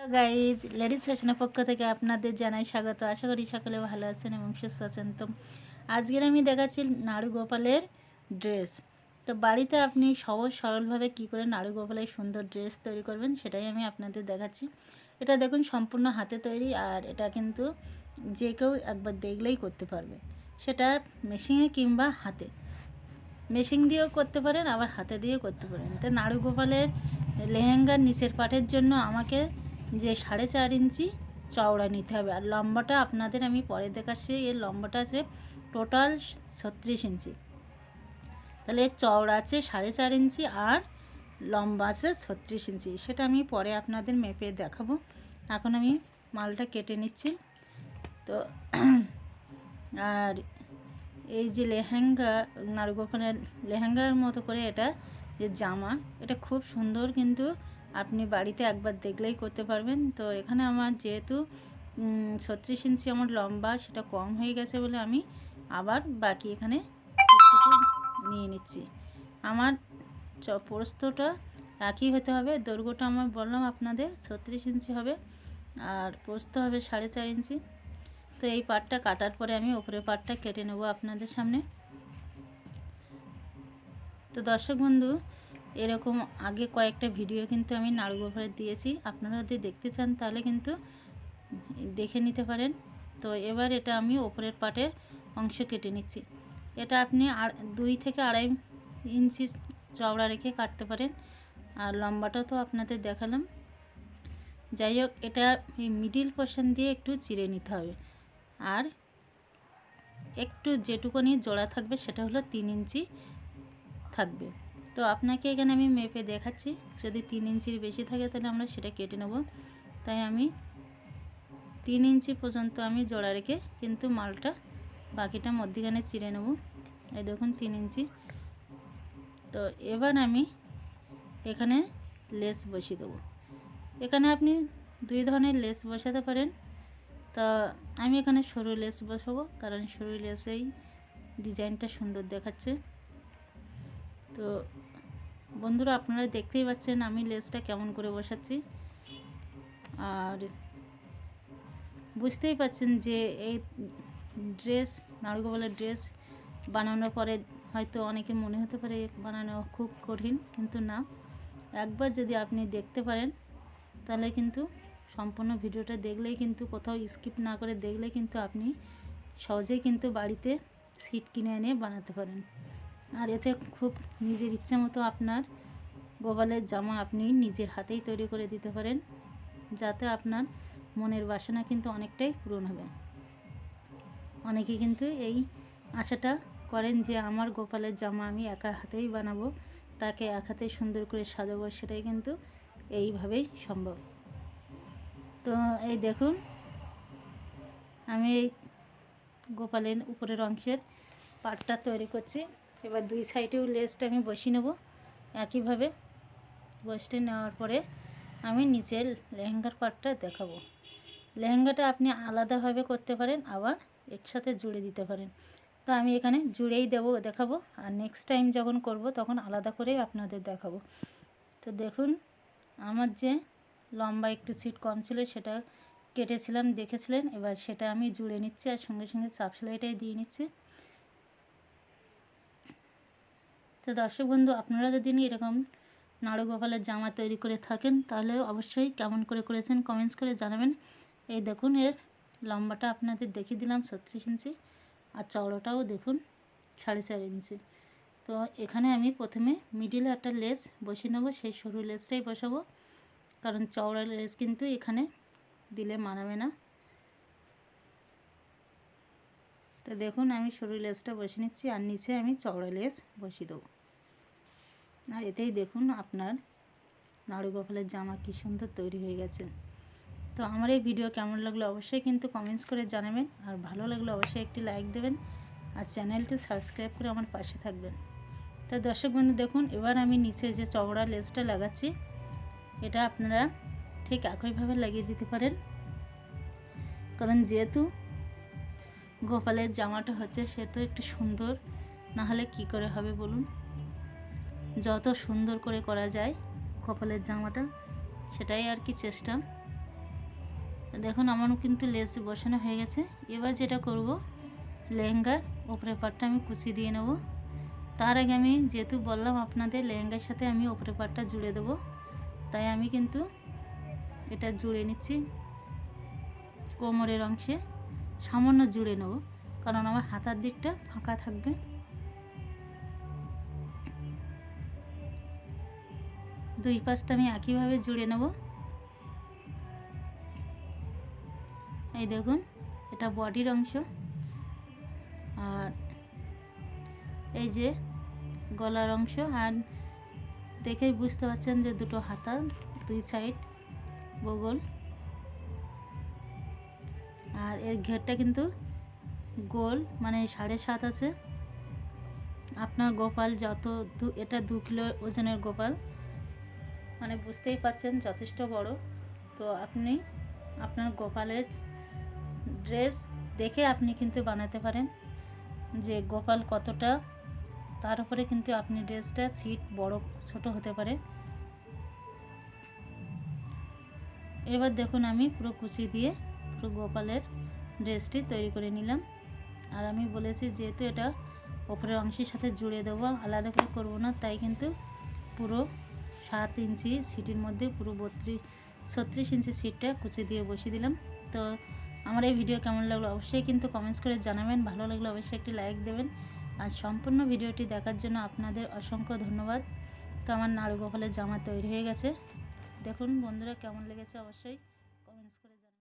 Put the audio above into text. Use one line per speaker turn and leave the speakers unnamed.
Guys ladies ফ্যাশনের পক্ষ থেকে আপনাদের জানাই স্বাগত। আশা করি সকলে ভালো আছেন এবং সুস্থ আছেন। তো আজকের আমি দেখাচ্ছি নাড়ু গোপালের ড্রেস তো বাড়িতে আপনি সহজ সরলভাবে কি করে নাড়ু গোপালের সুন্দর ড্রেস তৈরি করবেন সেটাই আমি আপনাদের দেখাচ্ছি। এটা দেখুন সম্পূর্ণ হাতে তৈরি আর এটা কিন্তু যে কেউ একবার দেখলেই করতে পারবে। সেটা মেশিনে কিংবা হাতে। মেশিন দিয়েও করতে পারেন, আবার হাতে দিয়েও করতে পারেন। তো নাড়ু গোপালের লেহেঙ্গার নিচের পাটের জন্য আমাকে যে সাড়ে চার ইঞ্চি চওড়া নিতে হবে। আর লম্বাটা আপনাদের আমি পরে দেখাচ্ছি, এর লম্বাটা আছে টোটাল ছত্রিশ ইঞ্চি। তাহলে এর চওড়া আছে সাড়ে চার ইঞ্চি আর লম্বা আছে ছত্রিশ ইঞ্চি। সেটা আমি পরে আপনাদের মেপে দেখাবো। এখন আমি মালটা কেটে নিচ্ছি। তো আর এই যে লেহেঙ্গা নারগোপালের লেহেঙ্গার মতো করে এটা যে জামা, এটা খুব সুন্দর কিন্তু আপনি বাড়িতে একবার দেখলেই করতে পারবেন। তো এখানে আমার যেহেতু ছত্রিশ ইঞ্চি আমার লম্বা, সেটা কম হয়ে গেছে বলে আমি আবার বাকি এখানে নিয়ে নিচ্ছি। আমার প্রস্তটা একই হতে হবে। দৈর্ঘ্যটা আমার বললাম আপনাদের ছত্রিশ ইঞ্চি হবে আর প্রস্ত হবে সাড়ে চার ইঞ্চি। তো এই পাটটা কাটার পরে আমি ওপরের পাটটা কেটে নেব আপনাদের সামনে। তো দর্শক বন্ধু এরকম আগে কয়েকটা ভিডিও কিন্তু আমি নাড়ু গোপালের দিয়েছি। আপনারা যদি দেখতে চান তাহলে কিন্তু দেখে নিতে পারেন। তো এবার এটা আমি ওপরের পাটের অংশ কেটে নিচ্ছি। এটা আপনি আর দুই থেকে আড়াই ইঞ্চি চওড়া রেখে কাটতে পারেন। আর লম্বাটা তো আপনাদের দেখালাম। যাই হোক, এটা মিডিল পোর্শন দিয়ে একটু চিড়ে নিতে হবে। আর একটু যেটুকুনি জোড়া থাকবে সেটা হলো তিন ইঞ্চি থাকবে। তো আপনাকে এখানে আমি মেপে দেখাচ্ছি। যদি তিন ইঞ্চির বেশি থাকে তাহলে আমরা সেটা কেটে নেব। তাই আমি তিন ইঞ্চি পর্যন্ত আমি জোড়া রেখে কিন্তু মালটা বাকিটা মধ্যিখানে চিড়ে নেব। এই দেখুন, তিন ইঞ্চি। তো এবার আমি এখানে লেস বসিয়ে দেবো। এখানে আপনি দুই ধরনের লেস বসাতে পারেন। তা আমি এখানে সরু লেস বসাবো, কারণ সরু লেসেই ডিজাইনটা সুন্দর দেখাচ্ছে। তো বন্ধুরা, আপনারা দেখতেই পাচ্ছেন আমি লেসটা কেমন করে বসাচ্ছি। আর বুঝতেই পাচ্ছেন যে এই ড্রেস, নারুগোপালের ড্রেস বানানোর পরে হয়তো অনেকের মনে হতে পারে বানানো খুব কঠিন, কিন্তু না। একবার যদি আপনি দেখতে পারেন, তাহলে কিন্তু সম্পূর্ণ ভিডিওটা দেখলেই কিন্তু, কোথাও স্কিপ না করে দেখলে কিন্তু আপনি সহজেই কিন্তু বাড়িতে সিট কিনে এনে বানাতে পারেন। আর এতে খুব নিজের ইচ্ছে মতো আপনার গোপালের জামা আপনি নিজের হাতেই তৈরি করে দিতে পারেন, যাতে আপনার মনের বাসনা কিন্তু অনেকটাই পূরণ হবে। অনেকে কিন্তু এই আশাটা করেন যে, আমার গোপালের জামা আমি একা হাতেই বানাবো, তাকে এক হাতে সুন্দর করে সাজাবো। সেটাই কিন্তু এইভাবেই সম্ভব। তো এই দেখুন, আমি এই গোপালের উপরের অংশের পাটটা তৈরি করছি। এবার দুই সাইডেও লেসটা আমি বসিয়ে নেব একইভাবে। বসতে নেওয়ার পরে আমি নিচের লেহেঙ্গার পাটটা দেখাবো। লেহেঙ্গাটা আপনি আলাদাভাবে করতে পারেন, আবার একসাথে জুড়ে দিতে পারেন। তো আমি এখানে জুড়েই দেবো, দেখাবো। আর নেক্সট টাইম যখন করব, তখন আলাদা করেই আপনাদের দেখাবো। তো দেখুন, আমার যে লম্বা একটু সিট কম ছিল, সেটা কেটেছিলাম, দেখেছিলেন। এবার সেটা আমি জুড়ে নিচ্ছি আর সঙ্গে সঙ্গে চাপ সেলাইটাই দিয়ে নিচ্ছি। তো দর্শক বন্ধু, আপনারা যদি এরকম নাড়ু গোপালের জামা তৈরি করে থাকেন, তাহলে অবশ্যই কেমন করে করেছেন কমেন্টস করে জানাবেন। এই দেখুন, এর লম্বাটা আপনাদের দেখিয়ে দিলাম ছত্রিশ ইঞ্চি আর চওড়াটাও দেখুন সাড়ে চার ইঞ্চি। তো এখানে আমি প্রথমে মিডিলে একটা লেস বসিয়ে নেব, সেই সরু লেসটাই বসাবো। কারণ চওড়া লেস কিন্তু এখানে দিলে মানাবে না। তো দেখুন, আমি সরু লেসটা বসে নিচ্ছি আর নিচে আমি চওড়া লেস বসিয়ে দেবো। আর এতেই দেখুন আপনার নাড়ু গোপালের জামা কী সুন্দর তৈরি হয়ে গেছে। তো আমার এই ভিডিও কেমন লাগল অবশ্যই কিন্তু কমেন্টস করে জানাবেন, আর ভালো লাগলে অবশ্যই একটি লাইক দেবেন, আর চ্যানেলটি সাবস্ক্রাইব করে আমার পাশে থাকবেন। তো দর্শক বন্ধু, দেখুন, এবার আমি নিচে যে চওড়া লেসটা লাগাচ্ছি, এটা আপনারা ঠিক একইভাবে লাগিয়ে দিতে পারেন। কারণ যেহেতু গোপালের জামাটা হচ্ছে, সে তো একটু সুন্দর, না হলে কী করে হবে বলুন? যত সুন্দর করে করা যায় কপালের জামাটা, সেটাই আর কি চেষ্টা। দেখুন, আমারও কিন্তু লেস বসানো হয়ে গেছে। এবার যেটা করব, লেহেঙ্গার ওপরে পাটটা আমি কুচি দিয়ে নেব। তার আগে আমি যেহেতু বললাম আপনাদের, লেহেঙ্গার সাথে আমি ওপরে পাটটা জুড়ে দেবো। তাই আমি কিন্তু এটা জুড়ে নিচ্ছি কোমরের অংশে। সামান্য জুড়ে নেব, কারণ আমার হাতার দিকটা ফাঁকা থাকবে। দুই পাশটা আমি একইভাবে জুড়ে নেব। এই দেখুন, এটা বডির অংশ। আর এই যে গলার অংশ, আর দেখেই বুঝতে পারছেন যে দুটো হাতা, দুই সাইড বগল। আর এর ঘেরটা কিন্তু গোল মানে সাড়ে সাত আছে। আপনার গোপাল যত এটা দু কিলো ওজনের গোপাল। মানে বুঝতেই পাচ্ছেন যথেষ্ট বড়। তো আপনি আপনার গোপালের ড্রেস দেখে আপনি কিন্তু বানাতে পারেন যে গোপাল কতটা, তার উপরে কিন্তু আপনি ড্রেসটা সিট বড় ছোট হতে পারে। এবার দেখুন আমি পুরো কুচি দিয়ে পুরো গোপালের ড্রেসটি তৈরি করে নিলাম। আর আমি বলেছি যেহেতু এটা ওপরের অংশের সাথে জুড়ে দেবো, আলাদা করে করব না, তাই কিন্তু পুরো সাত ইঞ্চি সিটির মধ্যে পুরো বত্রিশ, ছত্রিশ ইঞ্চি সিটটা কুচে দিয়ে বসিয়ে দিলাম। তো আমার এই ভিডিও কেমন লাগল অবশ্যই কিন্তু কমেন্টস করে জানাবেন। ভালো লাগলে অবশ্যই একটি লাইক দেবেন। আর সম্পূর্ণ ভিডিওটি দেখার জন্য আপনাদের অসংখ্য ধন্যবাদ। তো আমার নাড়ু গোপালের জামা তৈরি হয়ে গেছে। দেখুন বন্ধুরা কেমন লেগেছে অবশ্যই কমেন্টস করে